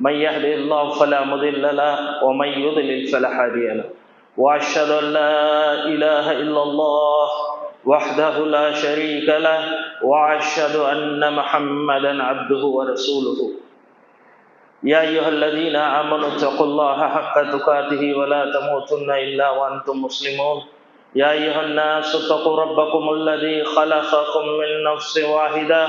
من يهده الله فلا مضل له ومن يضلل فلا هادي له. وأشهد أن لا إله إلا الله وحده لا شريك له وأشهد أن محمدا عبده ورسوله. يا أيها الذين آمنوا اتقوا الله حق تقاته ولا تموتن إلا وأنتم مسلمون. يا أيها الناس اتقوا ربكم الذي خلقكم من نفس واحدة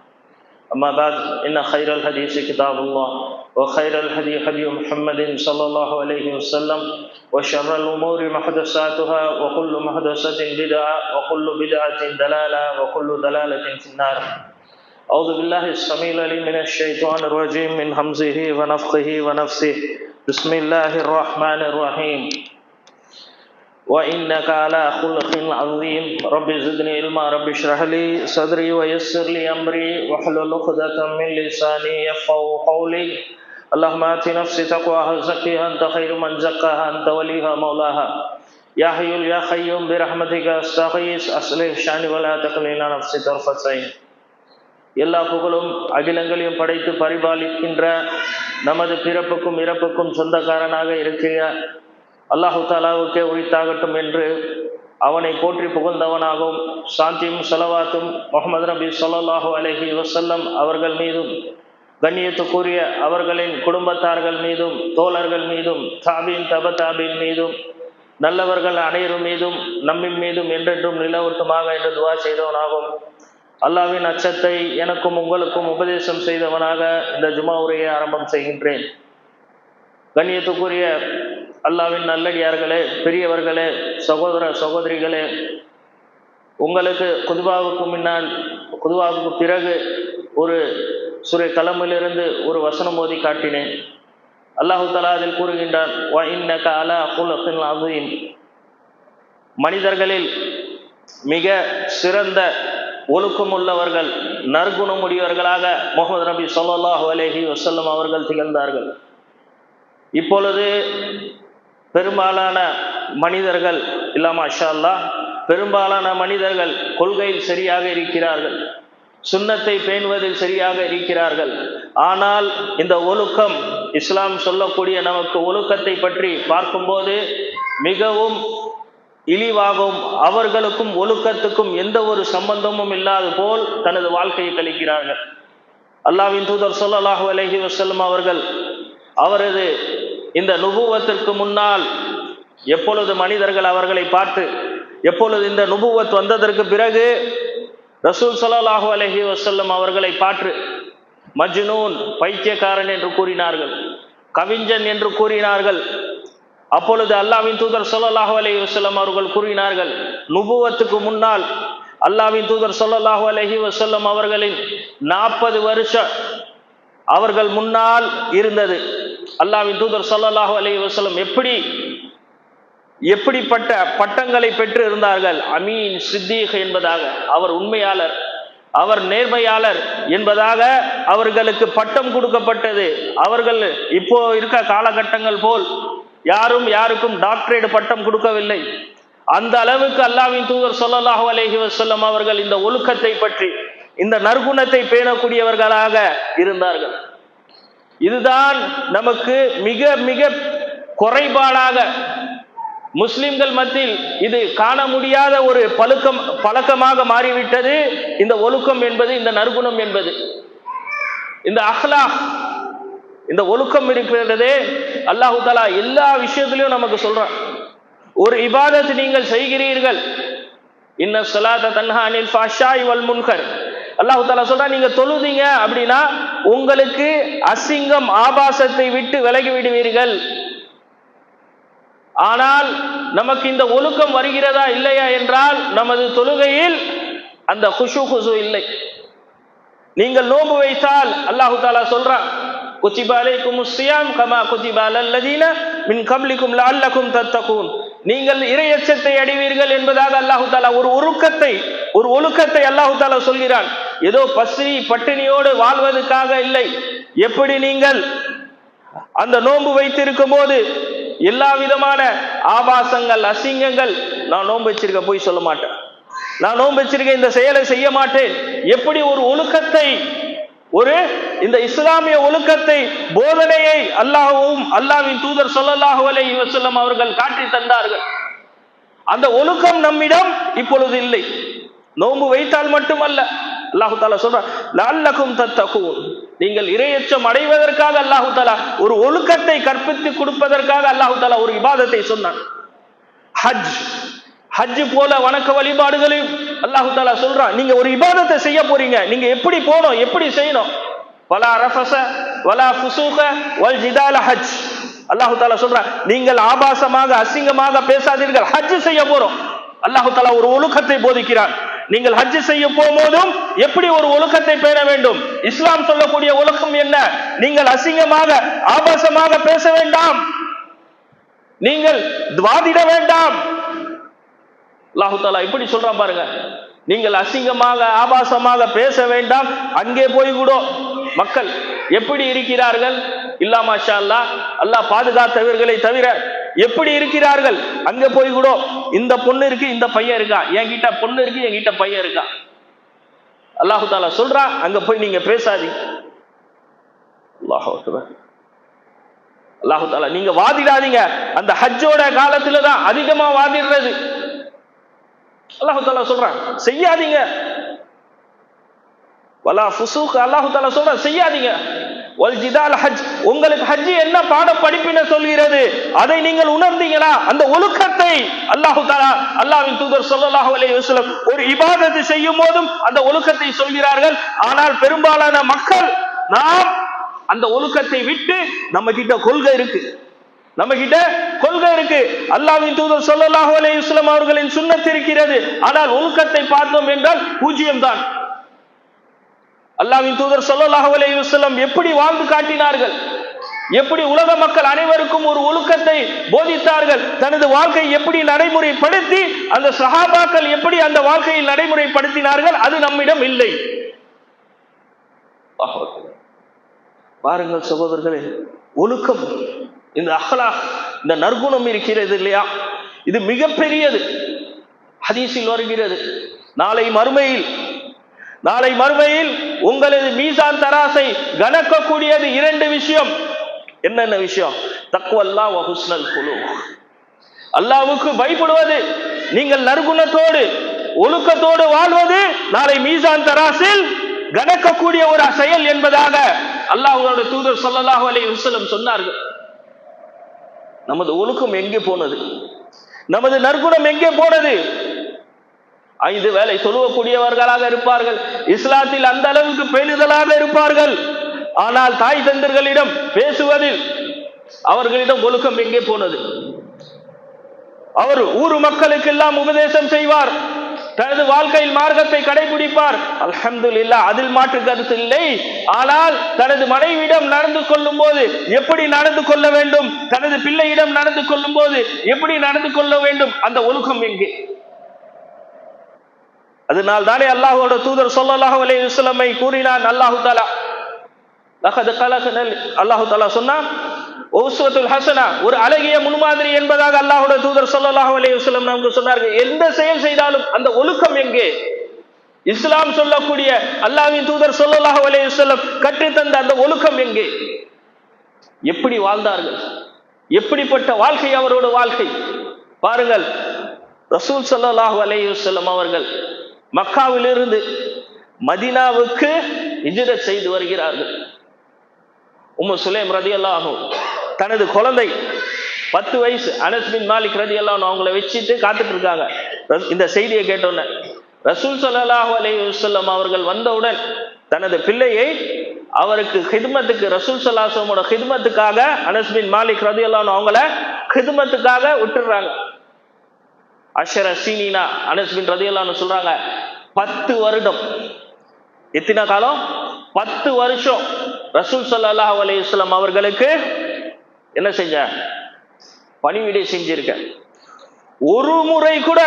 أما بعد، إن خير الحديث كتاب الله، وخير الهدي هدي محمد صلى الله عليه وسلم، وشر الأمور محدثاتها، وكل محدثة بدعة، وكل بدعة دلالة، وكل دلالة في النار. أعوذ بالله السميع العليم من الشيطان الرجيم، من همزه ونفخه ونفسه. بسم الله الرحمن الرحيم. وإنك على خلق عظيم رب زدني علما رب اشرح لي صدري ويسر لي أمري واحلل عقدة من لساني يفقهوا قولي اللهم آت نفسي تقواها زكيها أنت خير من زكاها أنت وليها مولاها يا حي يا قيوم برحمتك أستغيث أصلح شاني ولا تقلنا نفسي طرفة عين எல்லா புகழும் அகிலங்களையும் படைத்து பரிபாலிக்கின்ற நமது பிறப்புக்கும் இறப்புக்கும் சொந்தக்காரனாக இருக்கிற அல்லாஹு தாலாவுக்கே உரித்தாகட்டும் என்று அவனை போற்றி புகழ்ந்தவனாகவும் சாந்தியும் செலவாத்தும் முகமது நபி சொல்லாஹு அலஹி வசல்லம் அவர்கள் மீதும் கண்ணியத்துக்குரிய அவர்களின் குடும்பத்தார்கள் மீதும் தோழர்கள் மீதும் தாபின் தப தாபின் மீதும் நல்லவர்கள் அனைவரும் மீதும் நம்மின் மீதும் என்றென்றும் நிலவட்டுமாக என்று துவா செய்தவனாகும் அல்லாவின் அச்சத்தை எனக்கும் உங்களுக்கும் உபதேசம் செய்தவனாக இந்த ஜுமா உரையை ஆரம்பம் செய்கின்றேன். கண்ணியத்துக்குரிய அல்லாவின் நல்லடியார்களே பெரியவர்களே சகோதர சகோதரிகளே உங்களுக்கு குதுபாவுக்கு முன்னால் குதுபாவுக்கு பிறகு ஒரு சுரை கலமிலிருந்து ஒரு வசனம் மோதி காட்டினேன். அல்லாஹு தலா அதில் கூறுகின்றான் மனிதர்களில் மிக சிறந்த ஒழுக்கமுள்ளவர்கள் நற்குணமுடையவர்களாக முகமது நபி சொல்லாஹு அலேஹி வசல்லம் அவர்கள் திகழ்ந்தார்கள். இப்பொழுது பெரும்பாலான மனிதர்கள் இல்லாம ஷல்லா பெரும்பாலான மனிதர்கள் கொள்கையில் சரியாக இருக்கிறார்கள். சுண்ணத்தை பேணுவதில் சரியாக இருக்கிறார்கள். ஆனால் இந்த ஒழுக்கம் இஸ்லாம் சொல்லக்கூடிய நமக்கு ஒழுக்கத்தை பற்றி பார்க்கும்போது மிகவும் இழிவாகவும் அவர்களுக்கும் ஒழுக்கத்துக்கும் எந்த ஒரு சம்பந்தமும் இல்லாத போல் தனது வாழ்க்கையை கழிக்கிறார்கள். அல்லாவின் தூதர் சொல்லலாஹு அலஹி வசல்லம் அவர்கள் அவரது இந்த நுபுவத்திற்கு முன்னால் எப்பொழுது மனிதர்கள் அவர்களை பார்த்து எப்பொழுது இந்த நுபுவத் வந்ததற்கு பிறகு ரசூல் சலாஹு அலஹி வசல்லம் அவர்களை பார்த்து மஜ்னூன் பைத்தியக்காரன் என்று கூறினார்கள் கவிஞன் என்று கூறினார்கள். அப்பொழுது அல்லாவின் தூதர் சொல்லல்லாஹு அலஹி வசல்லம் அவர்கள் கூறினார்கள் நுபுவத்துக்கு முன்னால் அல்லாவின் தூதர் சொல்லல்லாஹு அலஹி வசல்லம் அவர்களின் நாற்பது வருஷம் அவர்கள் முன்னால் இருந்தது. அல்லாவின் தூதர் சல்லாஹூ அலி வசலம் எப்படி எப்படிப்பட்ட பட்டங்களை பெற்று இருந்தார்கள்? அமீன் சித்தீக் என்பதாக. அவர் உண்மையாளர் அவர் நேர்மையாளர் என்பதாக அவர்களுக்கு பட்டம் கொடுக்கப்பட்டது. அவர்கள் இப்போ இருக்க காலகட்டங்கள் போல் யாரும் யாருக்கும் டாக்டரேட் பட்டம் கொடுக்கவில்லை. அந்த அளவுக்கு அல்லாவின் தூதர் சொல்லலாஹு அலேஹி வசல்லம் அவர்கள் இந்த ஒழுக்கத்தை பற்றி இந்த நற்குணத்தை பேணக்கூடியவர்களாக இருந்தார்கள். இதுதான் நமக்கு மிக மிக குறைபாடாக முஸ்லிம்கள் மத்தியில் இது காண முடியாத ஒரு பழுக்கம் பழக்கமாக மாறிவிட்டது. இந்த ஒழுக்கம் என்பது இந்த நற்குணம் என்பது. இந்த அஹ்லா இந்த ஒழுக்கம் இருக்கிறதே அல்லாஹு தாலா எல்லா விஷயத்திலையும் நமக்கு சொல்றான். ஒரு இபாதத்து நீங்கள் செய்கிறீர்கள். இன்ன சலாத தன்ஹா அனில் ஃபாஷாய் வல் முன்கர். அல்லாஹு தாலா சொல்றா நீங்க தொழுதீங்க அப்படின்னா உங்களுக்கு அசிங்கம் ஆபாசத்தை விட்டு விலகி விடுவீர்கள். ஆனால் நமக்கு இந்த ஒழுக்கம் வருகிறதா இல்லையா என்றால் நமது தொழுகையில் அந்த குஷு குசு இல்லை. நீங்கள் நோம்பு வைத்தால் அல்லாஹு தாலா சொல்றான் குத்திபாலை குமுசியாம் கமா குத்திபால் அல்லதீன மின் கம்லிக்கும் லஅல்லக்கும் தத்தகூன். நீங்கள் இரையச்சத்தை அடைவீர்கள் என்பதாக அல்லாஹு தாலா ஒரு ஒழுக்கத்தை ஒரு ஒழுக்கத்தை அல்லாஹு தாலா சொல்கிறான். ஏதோ பசினி பட்டினியோடு வாழ்வதற்காக இல்லை. எப்படி நீங்கள் அந்த நோன்பு வைத்திருக்கும் போது எல்லா விதமான ஆபாசங்கள் அசிங்கங்கள் நான் நோன்பு வச்சிருக்க போய் சொல்ல மாட்டேன். நான் நோன்பு வச்சிருக்க இந்த செயலை செய்ய மாட்டேன். எப்படி ஒரு ஒழுக்கத்தை ஒரு இந்த இஸ்லாமிய ஒழுக்கத்தை போதனையை அல்லாஹும் அல்லாவின் தூதர் சொல்லல்லாஹு அலைஹி வசல்லம் அவர்கள் காட்டி தந்தார்கள். அந்த ஒழுக்கம் நம்மிடம் இப்பொழுது இல்லை. நோன்பு வைத்தால் மட்டுமல்ல. அல்லாஹு தாலா சொல்றான் லல்லக்கும் தத்தகும் நீங்கள் இரையச்சம் அடைவதற்காக அல்லாஹு தாலா ஒரு ஒழுக்கத்தை கற்பித்து கொடுப்பதற்காக அல்லாஹு தாலா ஒரு விவாதத்தை சொன்னான். ஹஜ். ஹஜ் போல வணக்க வழிபாடுகளையும் அல்லாஹு தாலா சொல்றான். நீங்க ஒரு இபாதத்தை செய்ய போறீங்க. நீங்க எப்படி போகணும் எப்படி செய்யணும்? வலா ரஃபச வலா ஃபுசூக வல் ஜிதால ஹஜ். அல்லாஹு தாலா சொல்றான் நீங்கள் ஆபாசமாக அசிங்கமாக பேசாதீர்கள். ஹஜ் செய்ய போறோம். அல்லாஹு தாலா ஒரு ஒழுக்கத்தை போதிக்கிறான் நீங்கள் ஹஜ் செய்ய போகும்போதும் எப்படி ஒரு ஒழுக்கத்தை பேண வேண்டும்? இஸ்லாம் சொல்லக்கூடிய ஒழுக்கம் என்ன? நீங்கள் அசிங்கமாக ஆபாசமாக பேச வேண்டாம். நீங்கள் துவாதிட வேண்டாம். அல்லாஹு தாலா இப்படி சொல்றான் பாருங்க. நீங்கள் அசிங்கமாக ஆபாசமாக பேச வேண்டாம். அங்கே போய் கூட மக்கள் எப்படி இருக்கிறார்கள்? இல்லா மாஷா அல்லா அல்லாஹ் பாதுகாத்தவர்களை தவிர எப்படி இருக்கிறார்கள்? அங்க போய் கூட இந்த பொண்ணு இருக்கு இந்த பையன் இருக்கா? என்கிட்ட பொண்ணு இருக்கு என்கிட்ட பையன் இருக்கா? அல்லாஹு தாலா சொல்றான் அங்க போய் நீங்க பேசாதீங்க. அல்லாஹு தாலா நீங்க வாதிடாதீங்க. அந்த ஹஜ்ஜோட காலத்துல தான் அதிகமா வாதிடுறது. அல்லாஹு தாலா சொல்றான் செய்யாதீங்க. வலா ஃபுசூக் அல்லாஹு தாலா சொல்றான் செய்யாதீங்க. வல் ஜிதால் ஹஜ் உங்களுக்கு ஹஜ் என்ன பாட படிப்பின சொல்கிறது? அதை நீங்கள் உணர்ந்தீங்களா? அந்த ஒழுக்கத்தை அல்லாஹு தாலா அல்லாஹ்வின் தூதர் ஸல்லல்லாஹு அலைஹி வஸல்லம் ஒரு இபாதத்தை செய்யும் போதும் அந்த ஒழுக்கத்தை சொல்கிறார்கள். ஆனால் பெரும்பாலான மக்கள் நாம் அந்த ஒழுக்கத்தை விட்டு நம்ம கிட்ட கொள்கை இருக்கு. நம்ம கிட்ட கொள்கை இருக்கு. அல்லாவின் தூதர் ஸல்லல்லாஹு அலைஹி அவர்களின் சுண்ணத் இருக்கிறது. ஆனால் ஒழுக்கத்தை பார்த்தோம் என்றால் பூஜ்ஜியம் தான் அல்லாஹ்வின் தூதர் ஸல்லல்லாஹு அலைஹி எப்படி வாழ்ந்து காட்டினார்கள்? எப்படி உலக மக்கள் அனைவருக்கும் ஒரு ஒழுக்கத்தை போதித்தார்கள்? தனது வாழ்க்கை எப்படி நடைமுறைப்படுத்தி அந்த சஹாபாக்கள் எப்படி அந்த வாழ்க்கையில் நடைமுறைப்படுத்தினார்கள்? அது நம்மிடம் இல்லை. பாருங்கள் சகோதரர்களே ஒழுக்கம் இந்த அஹ்லாக் இந்த நற்குணம் இருக்கிறது இல்லையா? இது மிகப்பெரியது. ஹதீஸில் வருகிறது. நாளை மறுமையில் நாளை மறுமையில் உங்களது மீசான் தராசை கணக்கக்கூடியது இரண்டு விஷயம். என்னென்ன விஷயம்? தக்குவல்லா வஹுஸ்னல் குழு அல்லாவுக்கு பயப்படுவது நீங்கள் நறுகுணத்தோடு ஒழுக்கத்தோடு வாழ்வது நாளை மீசான் தராசில் கணக்கக்கூடிய ஒரு செயல் என்பதாக அல்லாஹ் தூதர் சொல்லலாஹ் அலைஹி வஸல்லம் சொன்னார்கள். நமது ஒழுக்கம் எங்கே போனது? நமது நற்குணம் எங்கே போனது? ஐந்து வேளை சொல்லக்கூடியவர்களாக இருப்பார்கள். இஸ்லாத்தில் அந்த அளவுக்கு பேணுதலாக இருப்பார்கள். ஆனால் தாய் தந்தர்களிடம் பேசுவதில் அவர்களிடம் ஒழுக்கம் எங்கே போனது? அவர் ஊர் மக்களுக்கெல்லாம் உபதேசம் செய்வார். தனது வாழ்க்கையில் மார்க்கத்தை கடைபிடிப்பார். அல்ஹம்துலில்லாஹ் அதில் மாற்று கருத்து இல்லை. ஆனால் தனது மனைவியிடம் நடந்து கொள்ளும் போது எப்படி நடந்து கொள்ள வேண்டும்? தனது பிள்ளையிடம் நடந்து கொள்ளும் போது எப்படி நடந்து கொள்ள வேண்டும்? அந்த ஒழுக்கம் எங்கே? அதனால் தானே அல்லாஹோட தூதர் ஸல்லல்லாஹு அலைஹி இஸ்லமை கூறினான் அல்லாஹு தாலா அல்லாஹு தாலா சொன்னான் ஓசுவத்துல் ஹசனா ஒரு அழகிய முன்மாதிரி என்பதாக அல்லாஹோட தூதர் ஸல்லல்லாஹு அலைஹி வஸல்லம் நமக்கு சொன்னார்கள். எந்த செயல் செய்தாலும் அந்த ஒழுக்கம் எங்கே? இஸ்லாம் சொல்லக்கூடிய அல்லாஹ்வின் தூதர் ஸல்லல்லாஹு அலைஹி வஸல்லம் கற்றுத்தந்த அந்த ஒழுக்கம் எங்கே? எப்படி வாழ்ந்தார்கள்? எப்படிப்பட்ட வாழ்க்கை அவரோட வாழ்க்கை? பாருங்கள் ரசூல் சல்லாஹு அலைஹி வஸல்லம் அவர்கள் மக்காவிலிருந்து மதீனாவுக்கு ஹிஜ்ரத் செய்து வருகிறார்கள். உம்மு ரதி அல்லாஹும் தனது குழந்தை பத்து வயசு அனஸ்மின் மாலிக் ரதி எல்லாம் அவங்கள வச்சுட்டு காத்துட்டு இருக்காங்க இந்த செய்தியை கேட்டோன்னே ரசூல் ஸல்லல்லாஹு அலி வல்லம் அவர்கள் வந்தவுடன் தனது பிள்ளையை அவருக்கு ஹித்மத்துக்கு ரசூல் சல்லாசமோட ஹித்மத்துக்காக அனஸ்மின் மாலிக் மாலிக் எல்லாம் அவங்கள ஹித்மத்துக்காக விட்டுடுறாங்க. அஷர சீனினா அனஸ்மின் ரதி ரதியல்லான்னு சொல்றாங்க பத்து வருடம். எத்தனை காலம்? பத்து வருஷம். ரசூல் ஸல்லல்லாஹு அலி வஸல்லம் அவர்களுக்கு என்ன செஞ்ச? பணிவிடை செஞ்சிருக்க. ஒரு முறை கூட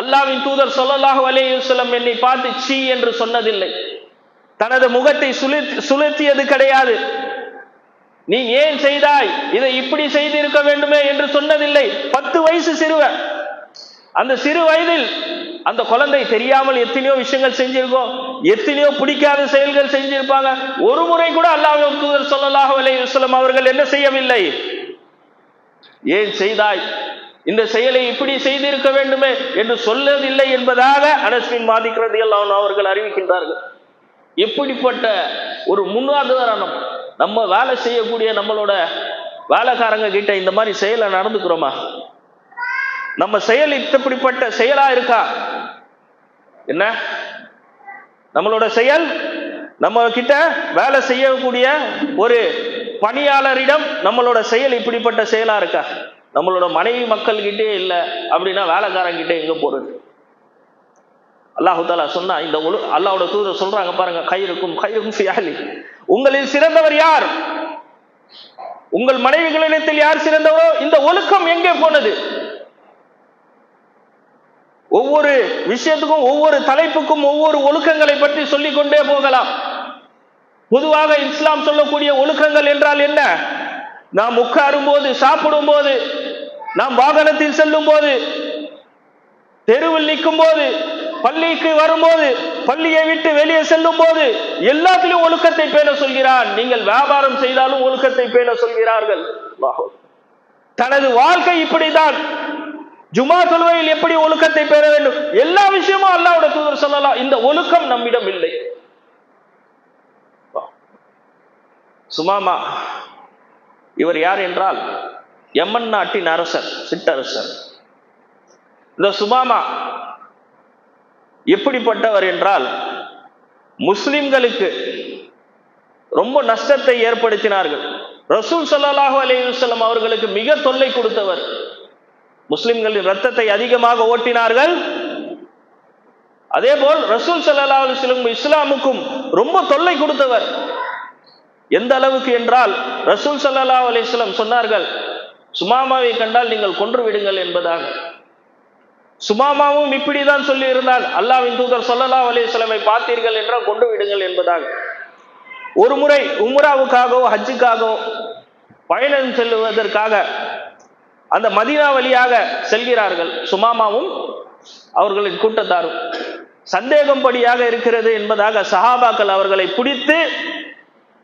அல்லாவின் தூதர் சொல்லலாஹு அலையுசல்லம் என்னை பார்த்து சீ என்று சொன்னதில்லை. தனது முகத்தை சுழத்தியது கிடையாது. நீ ஏன் செய்தாய்? இதை இப்படி செய்திருக்க வேண்டுமே என்று சொன்னதில்லை. பத்து வயசு சிறுவன். அந்த சிறு வயதில் அந்த குழந்தை தெரியாமல் எத்தனையோ விஷயங்கள் செஞ்சிருக்கோம். எத்தனையோ பிடிக்காத செயல்கள் செஞ்சிருப்பாங்க. ஒரு முறை கூட அல்லாஹ் தூதர் சொல்லலாஹு அலையுசல்லம் அவர்கள் என்ன செய்யவில்லை? ஏன் செய்தாய்? இந்த செயலை இப்படி செய்திருக்க வேண்டுமே என்று சொல்லவில்லை என்பதாக அனஸ்மின் மாதிக்கிறது எல்லாம் அவர்கள் அறிவிக்கின்றார்கள். இப்படிப்பட்ட ஒரு முன்னுதாரணம் நம்ம வேலை செய்யக்கூடிய நம்மளோட வேலைக்காரங்க கிட்ட இந்த மாதிரி செயலை நடந்துக்கிறோமா? நம்ம செயல் இப்படிப்பட்ட செயலா இருக்கா? என்ன? நம்மளோட செயல் நம்ம கிட்ட வேலை செய்யக்கூடிய ஒரு பணியாளரிடம் நம்மளோட செயல் இப்படிப்பட்ட செயலா இருக்கா? நம்மளோட மனைவி மக்கள் கிட்டே இல்லை அப்படின்னா வேலைக்காரங்கிட்ட எங்க போறது? அல்லாஹு தாலா சொன்னா இந்த ஒழு அல்லாவோட தூதர் சொல்றாங்க பாருங்க கயிறுக்கும் கயிறுக்கும் ஃபியாலி. உங்களில் சிறந்தவர் யார்? உங்கள் மனைவிகளிடத்தில் யார் சிறந்தவரோ? இந்த ஒழுக்கம் எங்கே போனது? ஒவ்வொரு விஷயத்துக்கும் ஒவ்வொரு தலைப்புக்கும் ஒவ்வொரு ஒழுக்கங்களை பற்றி சொல்லிக் கொண்டே போகலாம். பொதுவாக இஸ்லாம் சொல்லக்கூடிய ஒழுக்கங்கள் என்றால் என்ன? நாம் உட்காரும் போது சாப்பிடும் போது நாம் வாகனத்தில் செல்லும் போது தெருவில் நிற்கும் போது பள்ளிக்கு வரும்போது பள்ளியை விட்டு வெளியே செல்லும் போது எல்லாத்திலும் ஒழுக்கத்தை பேண சொல்கிறான். நீங்கள் வியாபாரம் செய்தாலும் ஒழுக்கத்தை பேண சொல்கிறார்கள். தனது வாழ்க்கை இப்படிதான் ஜுமா தொழுவையில் எப்படி ஒழுக்கத்தை பெற வேண்டும்? எல்லா விஷயமும் அல்லாவோட தூதர் சொல்லலாம் இந்த ஒழுக்கம் நம்மிடம் இல்லை. சுமாமா இவர் யார் என்றால் எம்மன் நாட்டின் அரசர் சிட்டரசர். இந்த சுமாமா எப்படிப்பட்டவர் என்றால் முஸ்லிம்களுக்கு ரொம்ப நஷ்டத்தை ஏற்படுத்தினார்கள். ரசூல் சல்லாஹூ அலையுசல்லம் அவர்களுக்கு மிக தொல்லை கொடுத்தவர். முஸ்லிம்களின் ரத்தத்தை அதிகமாக ஓட்டினார்கள். அதே போல் ரசூல் சல்லா அலுவலம் இஸ்லாமுக்கும் ரொம்ப தொல்லை கொடுத்தவர். எந்த அளவுக்கு என்றால் ரசூல் சல்லா அலிஸ்லாம் சொன்னார்கள் சுமாமாவை கண்டால் நீங்கள் கொன்று விடுங்கள் என்பதாக. சுமாமாவும் இப்படிதான் சொல்லி இருந்தால் அல்லாவின் தூதர் சொல்லலா அலிஸ்லமை பார்த்தீர்கள் என்றால் கொண்டு விடுங்கள் என்பதாக. ஒரு முறை உம்ராவுக்காகவோ ஹஜ்ஜுக்காகவோ பயணம் செல்லுவதற்காக அந்த மதினா வழியாக செல்கிறார்கள். சுமாமாவும் அவர்களின் கூட்டத்தாரும். சந்தேகம்படியாக இருக்கிறது என்பதாக சஹாபாக்கள் அவர்களை பிடித்து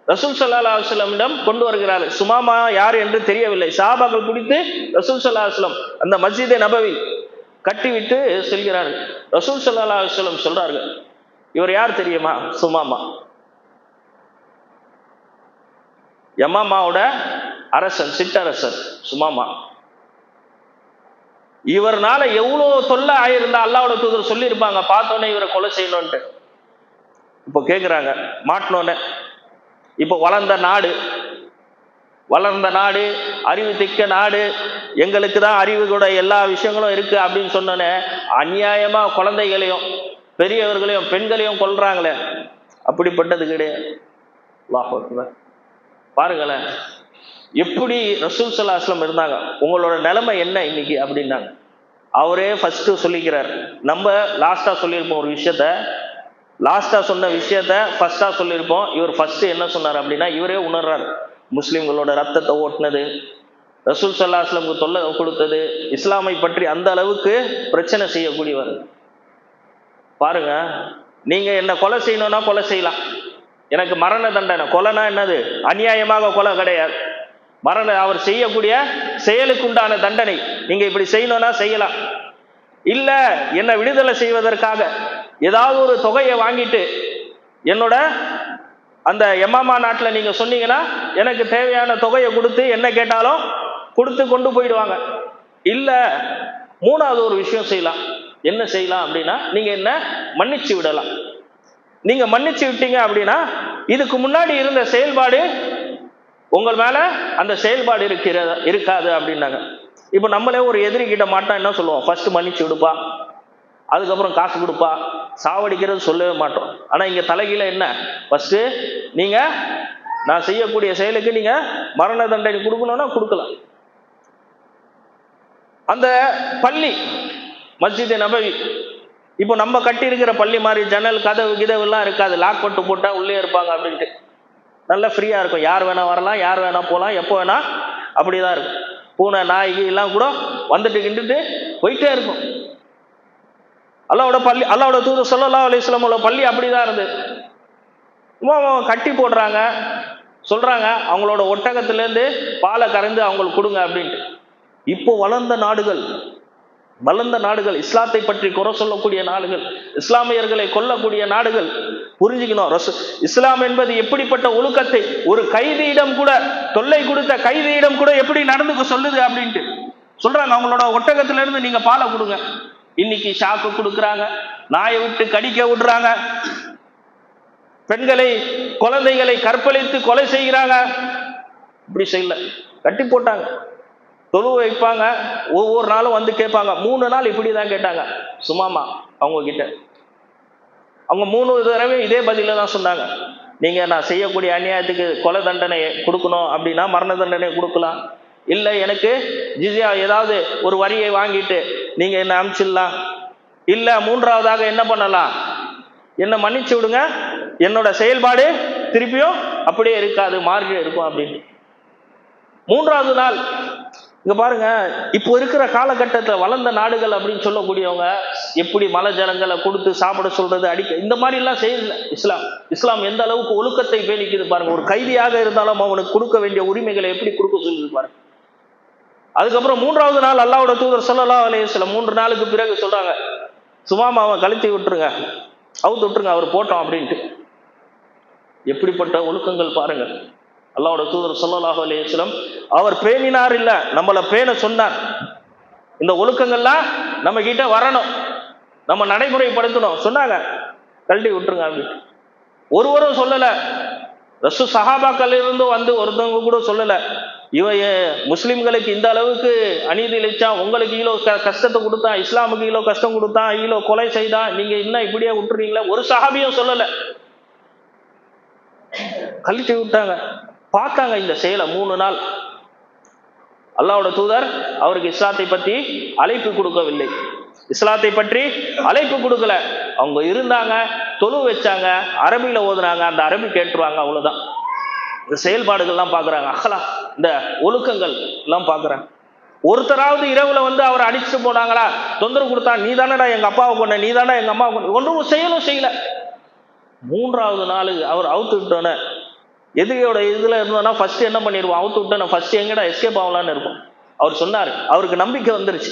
ரசூல் சல்லா அலுவலமிடம் கொண்டு வருகிறார்கள். சுமாமா யார் என்று தெரியவில்லை. சஹாபாக்கள் பிடித்து ரசூல் சல்லா அலுவலம் அந்த மஸ்ஜிதை நபவி கட்டிவிட்டு செல்கிறார்கள். ரசூல் சல்லா அலுவலம் சொல்றார்கள் இவர் யார் தெரியுமா? சுமாமா. யமாமாவோட அரசன் சிட்டரசன் சுமாமா. இவர்னால எவ்வளோ தொல்லை ஆயிருந்தா அல்லாவோட தூதர் சொல்லியிருப்பாங்க பார்த்தோன்னே இவரை கொலை செய்யணும்ன்ட்டு. இப்போ கேட்குறாங்க மாட்டினோன்னே. இப்போ வளர்ந்த நாடு வளர்ந்த நாடு அறிவு திக்க நாடு எங்களுக்கு தான் அறிவு கூட எல்லா விஷயங்களும் இருக்குது அப்படின்னு சொன்னோன்னே அநியாயமாக குழந்தைகளையும் பெரியவர்களையும் பெண்களையும் கொல்றாங்களே. அப்படிப்பட்டது கிடையாது. பாருங்களேன் எப்படி ரசூல் சல்லா அஸ்லம் இருந்தாங்க? உங்களோட நிலைமை என்ன இன்னைக்கு அப்படின்னாங்க. அவரே ஃபர்ஸ்ட் சொல்லிக்கிறார். நம்ம லாஸ்டா சொல்லியிருப்போம் ஒரு விஷயத்த. லாஸ்டா சொன்ன விஷயத்த ஃபர்ஸ்டா சொல்லியிருப்போம். இவர் ஃபர்ஸ்ட் என்ன சொன்னார் அப்படின்னா இவரே உணர்றாரு. முஸ்லிம்களோட ரத்தத்தை ஓட்டினது ரசூல் சல்லா அஸ்லமுக்கு தொல்லை கொடுத்தது இஸ்லாமை பற்றி அந்த அளவுக்கு பிரச்சனை செய்யக்கூடியவர். பாருங்க நீங்க என்ன கொலை செய்யணும்னா கொலை செய்யலாம். எனக்கு மரண தண்டனை. கொலைனா என்னது? அநியாயமாக கொலை கிடையாது. மரண அவர் செய்யக்கூடிய செயலுக்கு உண்டான தண்டனை. நீங்க இப்படி செய்யணும்னா செய்யலாம். இல்ல என்னை விடுதலை செய்வதற்காக ஏதாவது ஒரு தொகையை வாங்கிட்டு என்னோட அந்த எம்மாமா நாட்டில் நீங்க சொன்னீங்கன்னா எனக்கு தேவையான தொகையை கொடுத்து என்ன கேட்டாலும் கொடுத்து கொண்டு போயிடுவாங்க. இல்ல மூணாவது ஒரு விஷயம் செய்யலாம். என்ன செய்யலாம் அப்படின்னா நீங்க என்ன மன்னிச்சு விடலாம். நீங்க மன்னிச்சு விட்டீங்க அப்படின்னா இதுக்கு முன்னாடி இருந்த செயல்பாடு உங்கள் மேல அந்த செயல்பாடு இருக்கிறத இருக்காது அப்படின்னாங்க. இப்போ நம்மளே ஒரு எதிரி கிட்ட மாட்டோம் என்ன சொல்லுவோம்? ஃபர்ஸ்ட் மன்னிச்சு விடுப்பா. அதுக்கப்புறம் காசு கொடுப்பா. சாவடிக்கிறது சொல்லவே மாட்டோம். ஆனா இங்க தலைகீழ என்ன? ஃபர்ஸ்ட் நீங்க நான் செய்யக்கூடிய செயலுக்கு நீங்க மரண தண்டனை கொடுக்கணும்னா கொடுக்கலாம். அந்த பள்ளி மஸ்ஜித் நபவி இப்போ நம்ம கட்டி இருக்கிற பள்ளி மாதிரி ஜன்னல் கதவு கிதவுலாம் இருக்காது. லாக் போட்டு போட்டா உள்ளே இருப்பாங்க அப்படின்ட்டு. நல்ல ஃப்ரீயா இருக்கும். யார் வேணா வரலாம் யார் வேணா போகலாம் எப்போ வேணா அப்படிதான் இருக்கும். பூனை நாய் எல்லாம் கூட வந்துட்டு கிண்டுட்டு போயிட்டே இருக்கும். அல்லாவோட பள்ளி அல்லாவோட தூது சொல்லலாம் அலிஸ்லாமோட பள்ளி அப்படிதான் இருந்தது. கட்டி போடுறாங்க சொல்றாங்க அவங்களோட ஒட்டகத்திலேருந்து பாலை கறந்து அவங்களுக்கு கொடுங்க அப்படின்ட்டு. இப்போ வளர்ந்த நாடுகள் வளர்ந்த நாடுகள் இஸ்லாத்தை பற்றி குறை சொல்லக்கூடிய நாடுகள் இஸ்லாமியர்களை கொல்லக்கூடிய நாடுகள் புரிஞ்சுக்கணும். ரசு இஸ்லாம் என்பது எப்படிப்பட்ட ஒழுக்கத்தை ஒரு கைதியிடம் கூட தொல்லை கொடுத்த கைதியிடம் கூட எப்படி நடந்துக்க சொல்லுது அப்படின்ட்டு. சொல்றாங்க அவங்களோட ஒட்டகத்துல இருந்து நீங்க பாலை கொடுங்க. இன்னைக்கு ஷாக்கு கொடுக்குறாங்க நாயை விட்டு கடிக்க விடுறாங்க. பெண்களை குழந்தைகளை கற்பழித்து கொலை செய்கிறாங்க. இப்படி செய்யல. கட்டி போட்டாங்க. தொழு வைப்பாங்க. ஒவ்வொரு நாளும் வந்து கேட்பாங்க. மூணு நாள் இப்படி தான் கேட்டாங்க. சும்மாமா அவங்க கிட்ட அவங்க மூணு தடவை இதே பதில தான் சொன்னாங்க. நீங்க நான் செய்யக்கூடிய அநியாயத்துக்கு கொலை தண்டனை கொடுக்கணும் அப்படின்னா மரண தண்டனை கொடுக்கலாம். இல்லை எனக்கு ஜிசியா ஏதாவது ஒரு வரியை வாங்கிட்டு நீங்க என்ன அனுப்பிச்சிடலாம் இல்லை மூன்றாவதாக என்ன பண்ணலாம்? என்னை மன்னிச்சு விடுங்க. என்னோட செயல்பாடு திருப்பியும் அப்படியே இருக்காது மாறி இருக்கும் அப்படின்னு. மூன்றாவது நாள் இங்க பாருங்க இப்போ இருக்கிற காலகட்டத்தில் வளர்ந்த நாடுகள் அப்படின்னு சொல்லக்கூடியவங்க எப்படி மலை ஜலங்களை கொடுத்து சாப்பிட சொல்றது அடிக்க இந்த மாதிரி எல்லாம் செய்யல. இஸ்லாம் இஸ்லாம் எந்த அளவுக்கு ஒழுக்கத்தை பேணிக்குது பாருங்க. ஒரு கைதியாக இருந்தாலும் அவனுக்கு கொடுக்க வேண்டிய உரிமைகளை எப்படி கொடுக்க சொல்லுது பாருங்க. அதுக்கப்புறம் மூன்றாவது நாள் அல்லாவோட தூதர் சொல்லலாம் சில மூன்று நாளுக்கு பிறகு சொல்றாங்க சுமாமாவை கழுத்தி விட்டுருங்க அவுத்து விட்டுருங்க அவர் போட்டோம் அப்படின்ட்டு. எப்படிப்பட்ட ஒழுக்கங்கள் பாருங்க. அல்லாவோட தூதர் சொல்லலாஹு அலையம் அவர் பேணினார் இல்லை நம்மளை பேண சொன்னார். இந்த ஒழுக்கங்கள்லாம் நம்ம கிட்ட வரணும். நம்ம நடைமுறைப்படுத்தணும். சொன்னாங்க. கழட்டி விட்டுருங்க அப்படின்னு. ஒருவரும் சொல்லலை. ரசு சஹாபாக்கள் இருந்து வந்து ஒருத்தவங்க கூட சொல்லலை. இவன் முஸ்லிம்களுக்கு இந்த அளவுக்கு அநீதி இழைச்சான் உங்களுக்கு இவ்வளோ க கஷ்டத்தை கொடுத்தான் இஸ்லாமுக்கு இவ்வளோ கஷ்டம் கொடுத்தான் இவ்வளோ கொலை செய்தான் நீங்கள் இன்னும் இப்படியே விட்டுறீங்களா? ஒரு சஹாபியும் சொல்லலை. கழிச்சு விட்டாங்க. பார்த்தாங்க இந்த செயலை மூணு நாள். அல்லாவோட தூதர் அவருக்கு இஸ்லாத்தை பற்றி அழைப்பு கொடுக்கவில்லை. இஸ்லாத்தை பற்றி அழைப்பு கொடுக்கல. அவங்க இருந்தாங்க தொழு வச்சாங்க அரபியில ஓதுனாங்க அந்த அரபி கேட்டுருவாங்க அவ்வளவுதான். இந்த செயல்பாடுகள்லாம் பார்க்குறாங்க. அகலா இந்த ஒழுக்கங்கள் எல்லாம் பார்க்குறாங்க. ஒருத்தராவது இரவுல வந்து அவர் அடிச்சுட்டு போனாங்களா தொந்தரவு கொடுத்தா நீ தானடா எங்க அப்பாவை கொண்ட நீ தானடா எங்க அம்மாவை கொண்ட ஒன்றும் செயலும் செய்யல. மூன்றாவது நாள் அவர் அவுத்து எதுகையோட எதிரியோட இதுல இருந்தோம்னா ஃபர்ஸ்ட் என்ன பண்ணிடுவோம் அவுத்து விட்டோன்னா ஃபர்ஸ்ட் எங்கடா எஸ்கேப் ஆகலான்னு இருக்கும் அவர் சொன்னார். அவருக்கு நம்பிக்கை வந்துருச்சு.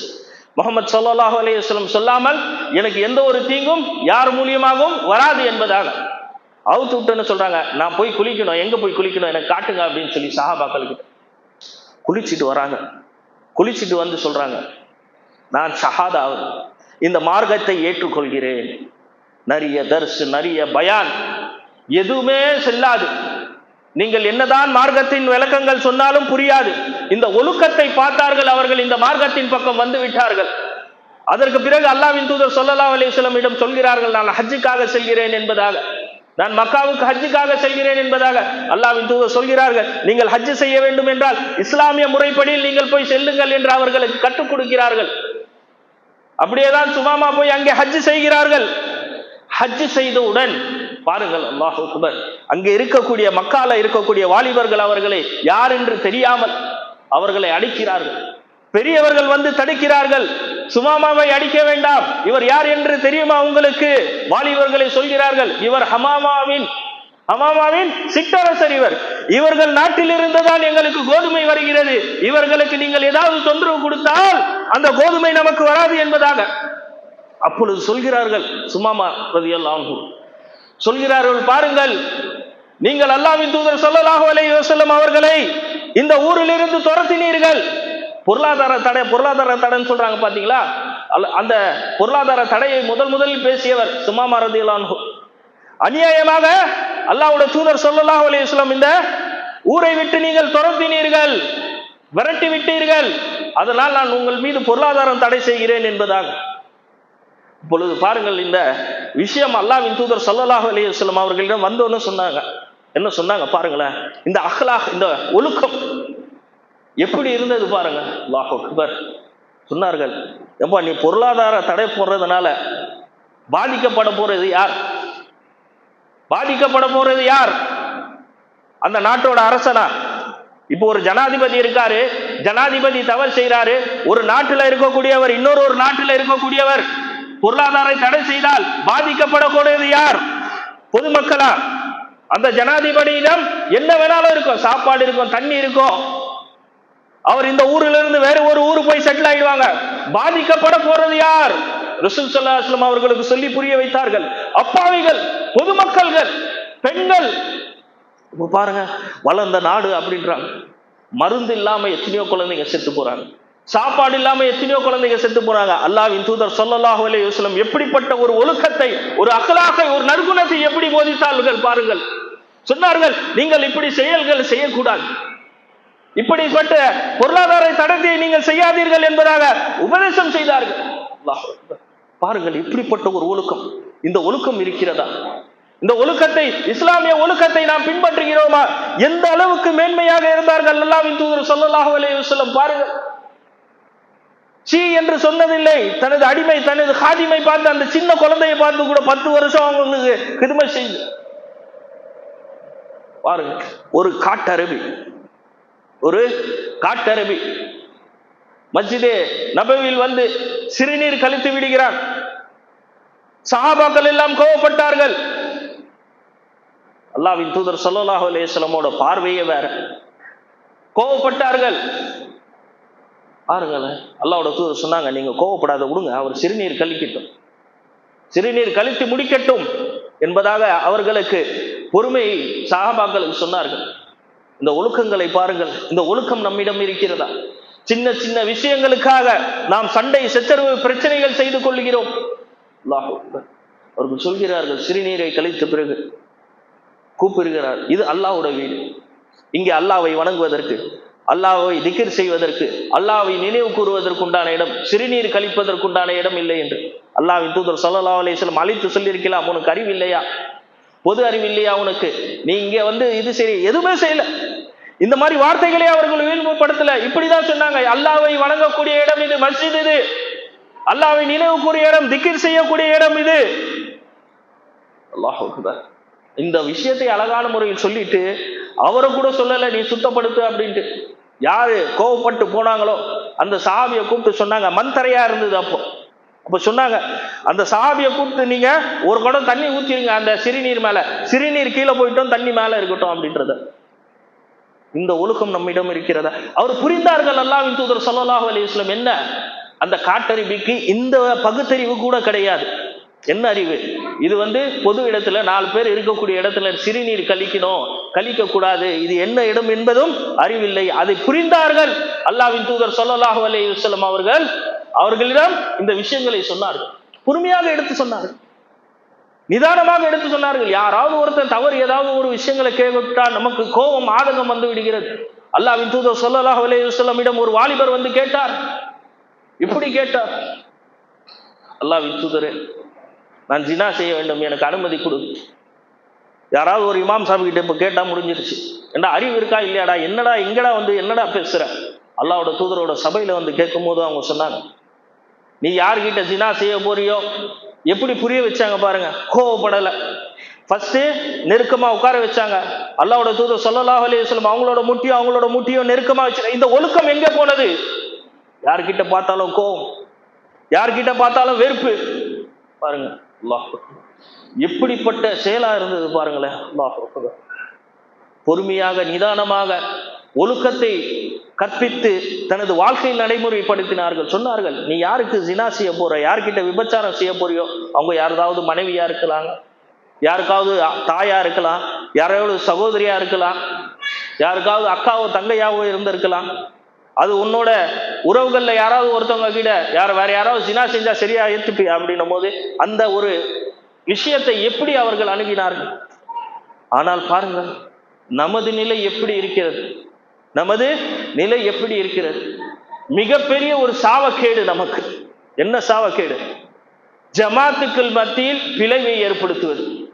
முகமது சல்லாஹூ அலையம் சொல்லாமல் எனக்கு எந்த ஒரு தீங்கும் யார் மூலியமாகவும் வராது என்பதாக. அவுத்து விட்டுன்னு சொல்றாங்க. நான் போய் குளிக்கணும். எங்க போய் குளிக்கணும்? எனக்கு காட்டுங்க அப்படின்னு சொல்லி சஹாபாக்களுக்கு குளிச்சுட்டு வராங்க. குளிச்சுட்டு வந்து சொல்றாங்க. நான் ஷஹாதா இந்த மார்க்கத்தை ஏற்றுக்கொள்கிறேன். நிறைய தர்சு நிறைய பயான். எதுவுமே செல்லாது. நீங்கள் என்னதான் மார்க்கத்தின் விளக்கங்கள் சொன்னாலும் புரியாது. இந்த ஒழுக்கத்தை பார்த்தார்கள் அவர்கள் இந்த மார்க்கத்தின் பக்கம் வந்து விட்டார்கள். அதற்கு பிறகு அல்லாவின் தூதர் சொல்லலா அலிஸ்லமிடம் சொல்கிறார்கள் நான் ஹஜ்ஜுக்காக செல்கிறேன் என்பதாக. நான் மக்காவுக்கு ஹஜ்ஜுக்காக செல்கிறேன் என்பதாக அல்லாவின் தூதர் சொல்கிறார்கள். நீங்கள் ஹஜ்ஜு செய்ய வேண்டும் என்றால் இஸ்லாமிய முறைப்படி நீங்கள் போய் செல்லுங்கள் என்று அவர்களுக்கு கற்றுக் கொடுக்கிறார்கள். அப்படியேதான் சுமாமா போய் அங்கே ஹஜ்ஜு செய்கிறார்கள். ஹஜ்ஜு செய்தவுடன் பாருங்கள் அல்லாஹ் குபர் அங்கே இருக்கக்கூடிய மக்கால இருக்கக்கூடிய வாலிபர்கள் அவர்களை யார் என்று தெரியாமல் அவர்களை அடிக்கிறார்கள். பெரியவர்கள் வந்து தடுக்கிறார்கள். சுமாமாவை அடிக்க வேண்டாம். இவர் யார் என்று தெரியுமா உங்களுக்கு? வாலிபர்களை சொல்கிறார்கள். இவர் ஹமாமாவின் ஹமாமாவின் சிற்றரசர் இவர். இவர்கள் நாட்டில் இருந்துதான் எங்களுக்கு கோதுமை வருகிறது. இவர்களுக்கு நீங்கள் ஏதாவது தொந்தரவு கொடுத்தால் அந்த கோதுமை நமக்கு வராது என்பதாக அப்பொழுது சொல்கிறார்கள் சுமாமா ரதியல்லாஹு. சொல்கிறார்கள் பாருங்கள் நீங்கள் அல்லாவின் தூதர் சொல்லலாக செல்லும் அவர்களை இந்த ஊரில் இருந்து துரத்தினீர்கள். பொருளாதார தடை பொருளாதார தடைன்னு சொல்றாங்க பாத்தீங்களா? அல்ல- அந்த பொருளாதார தடையை முதல் முதலில் பேசியவர் சும்மா ரதியல்லாஹு அநியாயமாக அல்லாஹ்வுடைய தூதர் சொல்லலாக அலைஹி இந்த ஊரை விட்டு நீங்கள் துரத்தினீர்கள் விரட்டி விட்டீர்கள். அதனால் நான் உங்கள் மீது பொருளாதாரம் தடை செய்கிறேன் என்பதாக. இப்பொழுது பாருங்கள் இந்த விஷயம் அல்லாவின் தூதர் சல்லாஹ் அலைஹி வஸல்லம் அவர்களிடம் வந்தோன்னு சொன்னாங்க. என்ன சொன்னாங்க பாருங்களேன். இந்த அஹ்லாஹ் இந்த ஒழுக்கம் எப்படி இருந்தது பாருங்க. அல்லாஹ் அக்பர் சொன்னார்கள். ஏம்பா நீ பொருளாதார தடை போடுறதுனால பாதிக்கப்பட போறது யார்? பாதிக்கப்பட போறது யார்? அந்த நாட்டோட அரசனா? இப்போ ஒரு ஜனாதிபதி இருக்காரு ஜனாதிபதி தவறு செய்யறாரு ஒரு நாட்டில் இருக்கக்கூடியவர் இன்னொரு ஒரு நாட்டில் இருக்கக்கூடியவர். பொருளாதார தடை செய்தால் பாதிக்கப்படக்கூடியது யார்? பொதுமக்களா? அந்த ஜனாதிபதியிடம் என்ன வேணாலும் இருக்கும். சாப்பாடு இருக்கும் தண்ணி இருக்கும். அவர் இந்த ஊர்ல இருந்து வேற ஒரு ஊரு போய் செட்டில் ஆயிடுவாங்க. பாதிக்கப்பட போறது யார்? ரசூல் சல்லா அவர்களுக்கு சொல்லி புரிய வைத்தார்கள். அப்பாவிகள் பொதுமக்கள்கள் பெண்கள். இப்ப பாருங்க வளர்ந்த நாடு அப்படின்றாங்க. மருந்து இல்லாம எத்தனையோ குழந்தைங்க செத்து போறாங்க. சாப்பாடு இல்லாம எத்தனையோ குழந்தைங்க செத்து போறாங்க அல்லாவின் தூதர் சொல்லல்லாஹு அலைஹி வஸல்லம் எப்படிப்பட்ட ஒரு ஒழுக்கத்தை ஒரு அகலாக்கை ஒரு நற்குணத்தை எப்படி போதித்தார்கள் பாருங்கள். சொன்னார்கள் நீங்கள் இப்படி செயல்கள் செய்யக்கூடாது. இப்படிப்பட்ட பொருளாதார தடத்தை நீங்கள் செய்யாதீர்கள் என்பதாக உபதேசம் செய்தார்கள். பாருங்கள் இப்படிப்பட்ட ஒரு ஒழுக்கம். இந்த ஒழுக்கம் இருக்கிறதா? இந்த ஒழுக்கத்தை இஸ்லாமிய ஒழுக்கத்தை நாம் பின்பற்றுகிறோமா? எந்த அளவுக்கு மேன்மையாக இருந்தார்கள் அல்லாவின் தூதர் சொல்லலாக அலைஹி பாருங்கள். சி என்று சொன்னதில்லை. தனது அடிமை தனது காதிமை பார்த்து அந்த சின்ன குழந்தையை பார்த்து கூட பத்து வருஷம் அவங்களுக்கு கிருமை செய்து. பாருங்க ஒரு காட்டருவி. ஒரு காட்டருவி. மஸ்ஜிதே நபவில் வந்து சிறுநீர் கழித்து விடுகிறான். சஹாபாக்கள் எல்லாம் கோவப்பட்டார்கள். அல்லாவின் தூதர் சல்லாஹ் அலேஸ்லமோட பார்வையே வேற. கோவப்பட்டார்கள். பாருங்களேன். அல்லாவோட தூதர் சொன்னாங்க நீங்க கோவப்படாத விடுங்க. அவர் சிறுநீர் கழிக்கட்டும். சிறுநீர் கழித்து முடிக்கட்டும் என்பதாக அவர்களுக்கு பொறுமை சாகபாக்களுக்கு சொன்னார்கள். இந்த ஒழுக்கங்களை பாருங்கள். இந்த ஒழுக்கம் நம்மிடம் இருக்கிறதா? சின்ன சின்ன விஷயங்களுக்காக நாம் சண்டை சச்சரவு பிரச்சனைகள் செய்து கொள்கிறோம். அவர்கள் சொல்கிறார்கள் சிறுநீரை கழித்த பிறகு கூப்பிடுகிறார். இது அல்லாவோட வீடு. இங்கே அல்லாவை வணங்குவதற்கு அல்லாவை திகிர் செய்வதற்கு அல்லாவை நினைவு கூறுவதற்குண்டான இடம் சிறுநீர் கழிப்பதற்குண்டான இடம் இல்லை என்று. அல்லாவின் தூதர் ஸல்லல்லாஹு அலைஹி அழித்து சொல்லியிருக்கலாம் உனக்கு அறிவு இல்லையா? பொது அறிவு இல்லையா உனக்கு? நீ இங்க வந்து இது சரி எதுவுமே செய்யல. இந்த மாதிரி வார்த்தைகளே அவர்கள் வீழ்மைப்படுத்தல இப்படிதான் சொன்னாங்க அல்லாவை வணங்கக்கூடிய இடம் இது மஸ்ஜித் இது. அல்லாவை நினைவு கூறிய இடம் திக்கிர் செய்யக்கூடிய இடம் இது. அல்லாஹ் இந்த விஷயத்தை அழகான முறையில் சொல்லிட்டு அவரை கூட சொல்லலை நீ சுத்தப்படுத்து அப்படின்ட்டு. யாரு? கோவப்பட்டு போனாங்களோ அந்த சாவியை கூப்பிட்டு சொன்னாங்க. மந்தரையா இருந்தது அப்போ. அப்போ சொன்னாங்க அந்த சாவியை கூப்பிட்டு நீங்க ஒரு குடம் தண்ணி ஊத்திருங்க அந்த சிறுநீர் மேல. சிறுநீர் கீழே போயிட்டோம் தண்ணி மேல இருக்கட்டும் அப்படின்றத. இந்த ஒழுக்கம் நம்மிடம் இருக்கிறதா? அவர் புரிந்தார்கள் அல்லாஹ் தூதர் சல்லாஹ் அலி வஸல்லம் என்ன? அந்த காட்டறிவிக்கு இந்த பகுத்தறிவு கூட கிடையாது. என்ன அறிவு? இது வந்து பொது இடத்துல நாலு பேர் இருக்கக்கூடிய இடத்துல சிறுநீர் கழிக்கணும். கழிக்க கூடாது இது என்ன இடம் என்பதும் அறிவில்லை. அதை புரிந்தார்கள். அல்லாவின் தூதர் சொல்லலாஹு அலைஹி வஸல்லம் அவர்கள் அவர்களிடம் இந்த விஷயங்களை சொன்னார்கள். பொறுமையாக எடுத்து சொன்னார்கள். நிதானமாக எடுத்து சொன்னார்கள். யாராவது ஒருத்தன் தவறு ஏதாவது ஒரு விஷயங்களை கேட்டால் நமக்கு கோபம் ஆதங்கம் வந்து விடுகிறது. அல்லாவின் தூதர் ஸல்லல்லாஹு அலைஹி வஸல்லமிடம் ஒரு வாலிபர் வந்து கேட்டார். இப்படி கேட்டார். அல்லாவின் தூதரே நான் ஜினா செய்ய வேண்டும். எனக்கு அனுமதி கொடு. யாராவது ஒரு இமாம் சாமி கிட்ட இப்போ கேட்டால் முடிஞ்சிருச்சு. ஏண்டா அறிவு இருக்கா இல்லையாடா? என்னடா எங்கடா வந்து என்னடா பேசுற? அல்லாவோட தூதரோட சபையில வந்து கேட்கும் போது அவங்க சொன்னாங்க நீ யார்கிட்ட ஜினா செய்ய போறியோ? எப்படி புரிய வச்சாங்க பாருங்க. கோவப்படல. ஃபர்ஸ்ட் நெருக்கமா உட்கார வச்சாங்க. அல்லாவோட தூதர் சொல்லலாஹ் அலி வஸல்லம் அவங்களோட முட்டியும் அவங்களோட முட்டியும் நெருக்கமா வச்சு இந்த ஒழுக்கம் எங்க போனது? யார்கிட்ட பார்த்தாலும் கோவம். யார்கிட்ட பார்த்தாலும் வெறுப்பு. பாருங்க அல்லாஹ் எப்படிப்பட்ட செயலா இருந்தது பாருங்களேன். பொறுமையாக நிதானமாக ஒழுக்கத்தை கற்பித்து தனது வாழ்க்கையில் நடைமுறைப்படுத்தினார்கள். சொன்னார்கள் நீ யாருக்கு ஜினா செய்ய போற? யார்கிட்ட விபச்சாரம் செய்ய போறியோ? அவங்க யாராவது மனைவியா இருக்கலாம்? யாருக்காவது தாயா இருக்கலாம்? யாராவது சகோதரியா இருக்கலாம்? யாருக்காவது அக்காவோ தங்கையாவோ இருந்திருக்கலாம்? அது உன்னோட உறவுகள்ல யாராவது ஒருத்தவங்க கிட்ட யார் வேற யாராவது ஜினா செஞ்சா சரியா ஏத்துப்பியா? அப்படின்னும் போது அந்த ஒரு விஷயத்தை எப்படி அவர்கள் அணுகினார்கள்? ஆனால் பாருங்கள் நமது நிலை எப்படி இருக்கிறது? நமது நிலை எப்படி இருக்கிறது? மிகப்பெரிய ஒரு சாவக்கேடு நமக்கு. என்ன சாவக்கேடு ஜமாத்துக்கள் மத்தியில் பிளவை ஏற்படுத்துவது.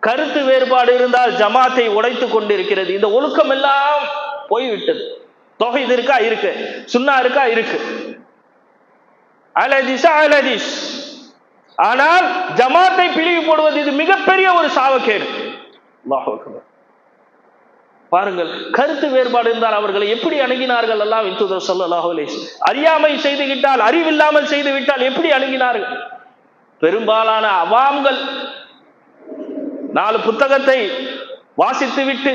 கருத்து வேறுபாடு இருந்தால் ஜமாத்தை உடைத்து கொண்டிருக்கிறது. இந்த ஒழுக்கம் எல்லாம் போய்விட்டது. தொகை இது இருக்கா? இருக்கு. சுண்ணா இருக்கா? இருக்கு. அலதிஸ் அலதிஸ் ஆனால் ஜமாத்தை பிழிவு போடுவது இது மிகப்பெரிய ஒரு சாவக்கேடு. பாருங்கள் கருத்து வேறுபாடு இருந்தால் அவர்களை எப்படி அணுகினார்கள்? எல்லாம் வித்துதர் சொல்லலாஹு அறியாமை செய்து விட்டால் அறிவில்லாமல் செய்து விட்டால் எப்படி அணுகினார்கள்? பெரும்பாலான அவாம்கள் நாலு புத்தகத்தை வாசித்து விட்டு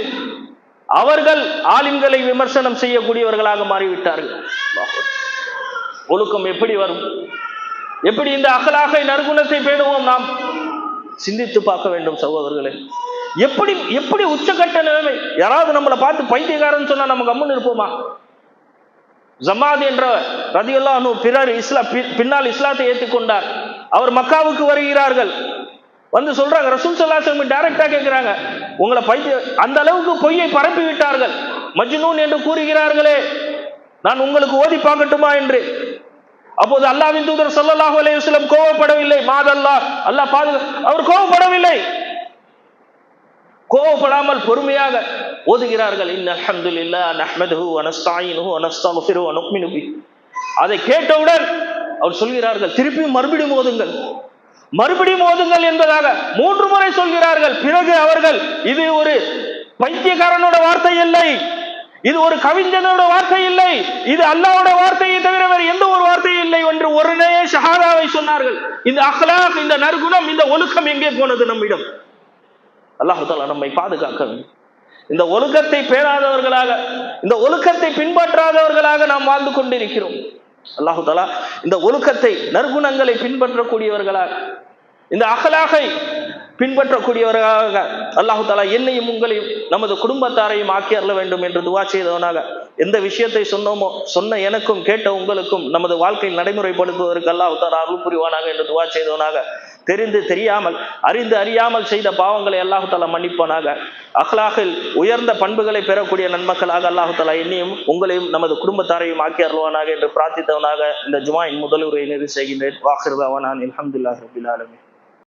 அவர்கள் ஆலிம்களை விமர்சனம் செய்யக்கூடியவர்களாக மாறிவிட்டார்கள். ஒழுக்கம் எப்படி வரும்? எப்படி இந்த அகலாகை நற்குணத்தை பேணுவோம் நாம்? சிந்தித்து பார்க்க வேண்டும் சகோதரர்களே. எப்படி எப்படி உச்சகட்ட நிலைமை? யாராவது நம்மளை பார்த்து பைத்தியக்காரன் சொன்னா நம்ம கம்முன்னு இருப்போமா? ஜமாத் என்ற ரதியுல்லாஹு பிறர் இஸ்லா பி- பின்னால் இஸ்லாத்தை ஏற்றுக்கொண்டார். அவர் மக்காவுக்கு வருகிறார்கள். வந்து சொல்றாங்க ரசூல் சல்லாஹம் டைரக்டா கேட்கிறாங்க உங்களை பைத்திய அந்த அளவுக்கு பொய்யை பரப்பி விட்டார்கள். மஜ்னூன் என்று கூறுகிறார்களே நான் உங்களுக்கு ஓதி பார்க்கட்டுமா என்று. அப்போது அல்லாவின் தூதர் ஸல்லல்லாஹு அலைஹி கோவப்படவில்லை. மாதல்லா அல்லாஹ் பாதுகா அவர் கோவப்படவில்லை. கோவப்படாமல் பொறுமையாக ஓதுகிறார்கள். இன்ன அல்ஹம்துலில்லாஹ் நஹ்மதுஹு வ நஸ்தஈனுஹு வ அதை கேட்டவுடன் அவர் சொல்கிறார்கள் திருப்பியும் மறுபடியும் ஓதுங்கள். மறுபடியும் ஓதுங்கள் என்பதாக மூன்று முறை சொல்கிறார்கள். பிறகு அவர்கள் இது ஒரு பைத்தியக்காரனோட வார்த்தை இல்லை. இது ஒரு கவிஞனோட வார்த்தை இல்லை. இது அல்லாவோட வார்த்தையை தவிர வேறு எந்த ஒரு இல்லை என்று உடனே ஷஹாதாவை சொன்னார்கள். இந்த அஹ்லாக் இந்த நற்குணம் இந்த ஒழுக்கம் எங்கே போனது நம்மிடம்? அல்லாஹால நம்மை பாதுகாக்க வேண்டும். இந்த ஒழுக்கத்தை பேணாதவர்களாக இந்த ஒழுக்கத்தை பின்பற்றாதவர்களாக நாம் வாழ்ந்து கொண்டிருக்கிறோம். அல்லாஹு தாலா இந்த ஒழுக்கத்தை நற்குணங்களை பின்பற்றக்கூடியவர்களாக இந்த அகலாகை பின்பற்றக்கூடியவர்களாக அல்லாஹு தாலா என்னையும் உங்களையும் நமது குடும்பத்தாரையும் ஆக்கி அருள வேண்டும் என்று துவா செய்தவனாக எந்த விஷயத்தை சொன்னோமோ சொன்ன எனக்கும் கேட்ட உங்களுக்கும் நமது வாழ்க்கையில் நடைமுறைப்படுத்துவதற்கு அல்லாஹு அருள் புரிவானாக என்று துவா செய்தவனாக. தெரிந்து தெரியாமல் அறிந்து அறியாமல் செய்த பாவங்களை அல்லாஹுத்தாலா மன்னிப்பானாக. அஹ்லாகில் உயர்ந்த பண்புகளை பெறக்கூடிய நன்மக்களாக அல்லாஹுத்தாலா இன்னையும் என்னையும் உங்களையும் நமது குடும்பத்தாரையும் ஆக்கி அருள்வானாக என்று பிரார்த்தித்தவனாக இந்த ஜுமாயின் முதல் உரையை நிறைவு செய்கின்றேன். வாஹிர்தாவான் அலமதுல்லாஹ் ரபில்